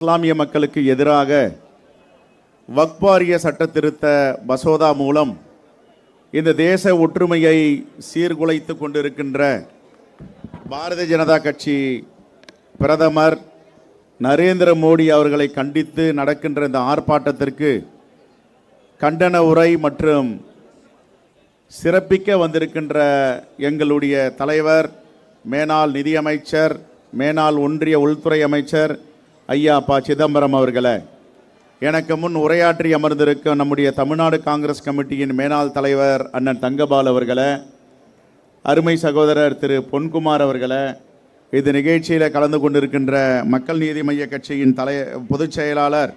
இஸ்லாமிய மக்களுக்கு எதிராக வக்பாரிய சட்ட திருத்த மசோதா மூலம் இந்த தேச ஒற்றுமையை சீர்குலைத்து கொண்டிருக்கின்ற பாரதிய ஜனதா கட்சி பிரதமர் நரேந்திர மோடி அவர்களை கண்டித்து நடக்கின்ற இந்த ஆர்ப்பாட்டத்திற்கு கண்டன உரை மற்றும் சிறப்பிக்க வந்திருக்கின்ற எங்களுடைய தலைவர் மேனாள் நிதியமைச்சர் மேனாள் ஒன்றிய உள்துறை அமைச்சர் ஐயா ப சிதம்பரம் அவர்களை எனக்கு முன் உரையாற்றி அமர்ந்திருக்கும் நம்முடைய தமிழ்நாடு காங்கிரஸ் கமிட்டியின் மேனாள் தலைவர் அண்ணன் தங்கபால் அவர்களை அருமை சகோதரர் திரு பொன்குமார் அவர்களை இது நிகழ்ச்சியில் கலந்து கொண்டிருக்கின்ற மக்கள் நீதி மைய கட்சியின் தலை பொதுச் செயலாளர்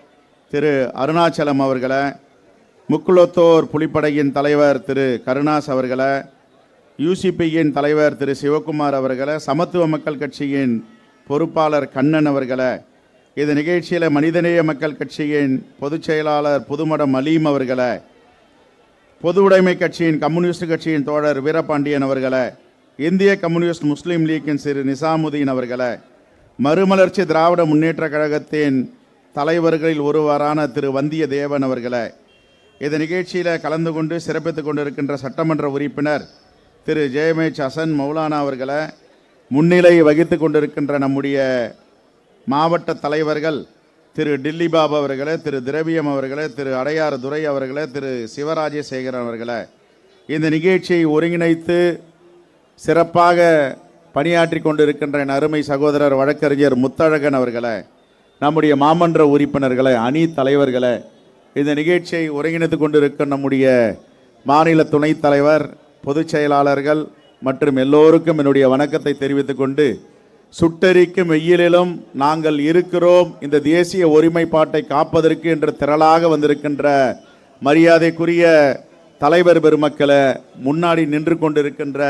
திரு அருணாச்சலம் அவர்களை முக்குளத்தோர் புலிப்படையின் தலைவர் திரு கருணாஸ் அவர்களை யூசிபியின் தலைவர் திரு சிவகுமார் அவர்களை சமத்துவ மக்கள் கட்சியின் பொறுப்பாளர் கண்ணன் அவர்களை இது நிகழ்ச்சியில் மனிதநேய மக்கள் கட்சியின் பொதுச் செயலாளர் புதுமடம் அலீம் அவர்களை பொது உடைமை கட்சியின் கம்யூனிஸ்ட் கட்சியின் தோழர் வீரபாண்டியன் அவர்களை இந்திய கம்யூனிஸ்ட் முஸ்லீம் லீக்கின் சிறு நிசாமுதீன் அவர்களை மறுமலர்ச்சி திராவிட முன்னேற்ற கழகத்தின் தலைவர்களில் ஒருவரான திரு. வந்தியத்தேவன் அவர்களை இந்த நிகழ்ச்சியில் கலந்து கொண்டு சிறப்பித்துக் கொண்டிருக்கின்ற சட்டமன்ற உறுப்பினர் திரு. ஜெயமேச் ஹசன் மௌலானா அவர்களை முன்னிலை வகித்து கொண்டிருக்கின்ற நம்முடைய மாவட்ட தலைவர்கள் திரு டில்லி பாபு அவர்களே திரு திரவியம் அவர்களே திரு அடையார் துரை அவர்களே திரு சிவராஜசேகரன் அவர்களே இந்த நிகழ்ச்சியை ஒருங்கிணைத்து சிறப்பாக பணியாற்றி கொண்டிருக்கின்ற என் அருமை சகோதரர் வழக்கறிஞர் முத்தழகன் அவர்களே நம்முடைய மாமன்ற உறுப்பினர்களை அணி தலைவர்களே இந்த நிகழ்ச்சியை ஒருங்கிணைத்து கொண்டிருக்க நம்முடைய மாநில துணைத் தலைவர் பொதுச் செயலாளர்கள் மற்றும் எல்லோருக்கும் என்னுடைய வணக்கத்தை தெரிவித்துக் கொண்டு சுட்டரிக்கும் வெயிலிலும் நாங்கள் இருக்கிறோம். இந்த தேசிய ஒருமைப்பாட்டை காப்பதற்கு என்று திரளாக வந்திருக்கின்ற மரியாதைக்குரிய தலைவர் பெருமக்களை முன்னாடி நின்று கொண்டிருக்கின்ற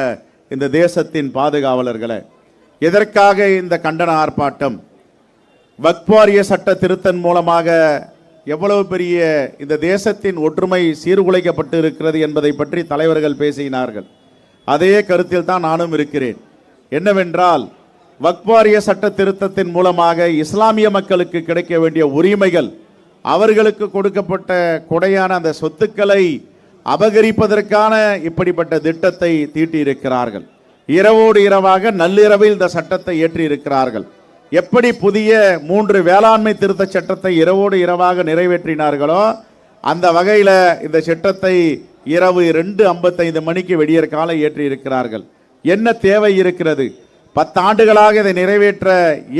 இந்த தேசத்தின் பாதுகாவலர்களை எதற்காக இந்த கண்டன ஆர்ப்பாட்டம்? வக்வாரிய சட்ட திருத்தன் மூலமாக எவ்வளவு பெரிய இந்த தேசத்தின் ஒற்றுமை சீர்குலைக்கப்பட்டு இருக்கிறது என்பதை பற்றி தலைவர்கள் பேசினார்கள். அதே கருத்தில் தான் நானும் இருக்கிறேன். என்னவென்றால் வக்வாரிய சட்ட திருத்தத்தின் மூலமாக இஸ்லாமிய மக்களுக்கு கிடைக்க வேண்டிய உரிமைகள் அவர்களுக்கு கொடுக்கப்பட்ட கொடையான அந்த சொத்துக்களை அபகரிப்பதற்கான இப்படிப்பட்ட திட்டத்தை தீட்டியிருக்கிறார்கள். இரவோடு இரவாக நள்ளிரவில் இந்த சட்டத்தை ஏற்றியிருக்கிறார்கள். எப்படி புதிய மூன்று வேளாண்மை திருத்த சட்டத்தை இரவோடு இரவாக நிறைவேற்றினார்களோ அந்த வகையில் இந்த சட்டத்தை இரவு ரெண்டு ஐம்பத்தைந்து மணிக்கு வெடியற்கால ஏற்றியிருக்கிறார்கள். என்ன தேவை இருக்கிறது? பத்தாண்டுகளாக இதை நிறைவேற்ற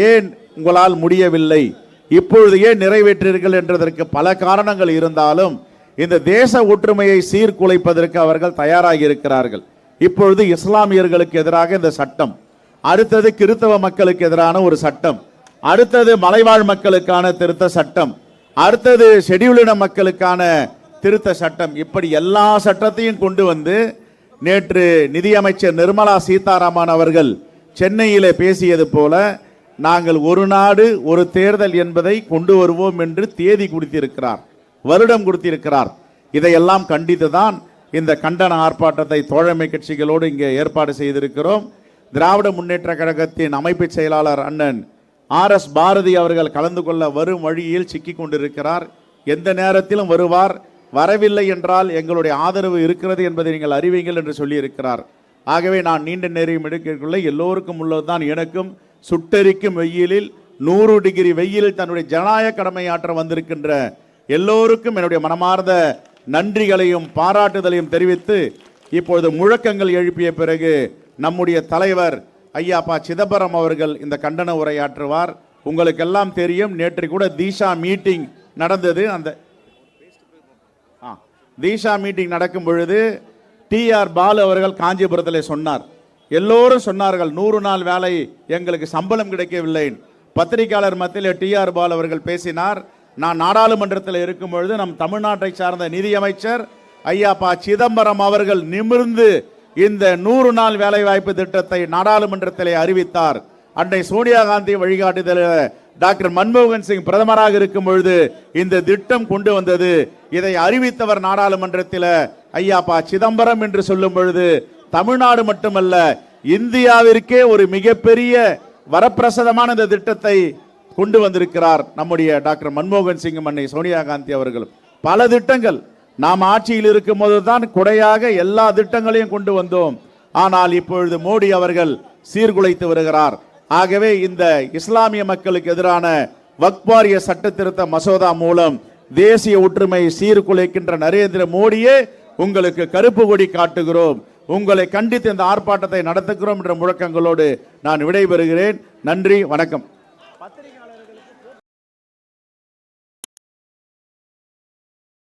ஏன் உங்களால் முடியவில்லை? இப்பொழுது ஏன் நிறைவேற்றீர்கள் என்றதற்கு பல காரணங்கள் இருந்தாலும் இந்த தேச ஒற்றுமையை சீர்குலைப்பதற்கு அவர்கள் தயாராக இருக்கிறார்கள். இப்பொழுது இஸ்லாமியர்களுக்கு எதிராக இந்த சட்டம் அடுத்தது கிறித்தவ மக்களுக்கு எதிரான ஒரு சட்டம் அடுத்தது மலைவாழ் மக்களுக்கான திருத்த சட்டம் அடுத்தது ஷெடியூலின மக்களுக்கான திருத்த சட்டம் இப்படி எல்லா சட்டத்தையும் கொண்டு வந்து நேற்று நிதியமைச்சர் நிர்மலா சீதாராமன் அவர்கள் சென்னையில் பேசியது போல நாங்கள் ஒரு நாடு ஒரு தேர்தல் என்பதை கொண்டு வருவோம் என்று தேதி கொடுத்திருக்கிறார் வருடம் கொடுத்திருக்கிறார். இதையெல்லாம் கண்டித்து தான் இந்த கண்டன ஆர்ப்பாட்டத்தை தோழமை கட்சிகளோடு இங்கே ஏற்பாடு செய்திருக்கிறோம். திராவிட முன்னேற்ற கழகத்தின் அமைப்பு செயலாளர் அண்ணன் ஆர் எஸ் பாரதி அவர்கள் கலந்து கொள்ள வரும் வழியில் சிக்கிக் கொண்டிருக்கிறார். எந்த நேரத்திலும் வருவார். வரவில்லை என்றால் எங்களுடைய ஆதரவு இருக்கிறது என்பதை நீங்கள் அறிவீங்கள் என்று சொல்லியிருக்கிறார். ஆகவே நான் நீண்ட நேரம் எடுக்கக்குள்ள எல்லோருக்கும் உள்ளதுதான் எனக்கும். சுட்டரிக்கும் வெயிலில் நூறு டிகிரி வெயிலில் தன்னுடைய ஜனநாயக கடமையாற்ற வந்திருக்கின்ற எல்லோருக்கும் என்னுடைய மனமார்ந்த நன்றிகளையும் பாராட்டுதலையும் தெரிவித்து இப்பொழுது முழக்கங்கள் எழுப்பிய பிறகு நம்முடைய தலைவர் ஐயா சிதம்பரம் அவர்கள் இந்த கண்டன உரையாற்றுவார். உங்களுக்கெல்லாம் தெரியும் நேற்று கூட தீஷா மீட்டிங் நடந்தது. அந்த ஆ, தீஷா மீட்டிங் நடக்கும் பொழுது டிஆர் பாலு அவர்கள் காஞ்சிபுரத்தில் சொன்னார். எல்லோரும் சொன்னார்கள் நூறு நாள் வேலை எங்களுக்கு சம்பளம் கிடைக்கவில்லை. பத்திரிகையாளர் மத்தியில் டிஆர் பாலு அவர்கள் பேசினார். நான் நாடாளுமன்றத்தில் இருக்கும் பொழுது நம் தமிழ்நாட்டை சார்ந்த நிதியமைச்சர் ஐயா ப சிதம்பரம் அவர்கள் நிமிர்ந்து இந்த நூறு நாள் வேலைவாய்ப்பு திட்டத்தை நாடாளுமன்றத்திலே அறிவித்தார். அன்னை சோனியா காந்தி வழிகாட்டுதலில் டாக்டர் மன்மோகன் சிங் பிரதமராக இருக்கும் பொழுது இந்த திட்டம் கொண்டு வந்தது. இதை அறிவித்தவர் நாடாளுமன்றத்தில் ஐயா சிதம்பரம் என்று சொல்லும் பொழுது தமிழ்நாடு மட்டுமல்ல இந்தியாவிற்கே ஒரு மிகப்பெரிய வரப்பிரசதமான இந்த திட்டத்தை கொண்டு வந்திருக்கிறார் நம்முடைய டாக்டர் மன்மோகன் சிங் அன்னை சோனியா காந்தி அவர்கள் பல திட்டங்கள். நாம் ஆட்சியில் இருக்கும் போதுதான் குறையாக எல்லா திட்டங்களையும் கொண்டு வந்தோம். ஆனால் இப்பொழுது மோடி அவர்கள் சீர்குலைத்து வருகிறார். ஆகவே இந்த இஸ்லாமிய மக்களுக்கு எதிரான வக்பாரிய சட்ட திருத்த மசோதா மூலம் தேசிய ஒற்றுமை சீர்குலைக்கின்ற நரேந்திர மோடியே உங்களுக்கு கருப்பு கொடி காட்டுகிறோம். உங்களை கண்டித்து இந்த ஆர்ப்பாட்டத்தை நடத்துகிறோம் என்ற முழக்கங்களோடு நான் விடைபெறுகிறேன். நன்றி வணக்கம்.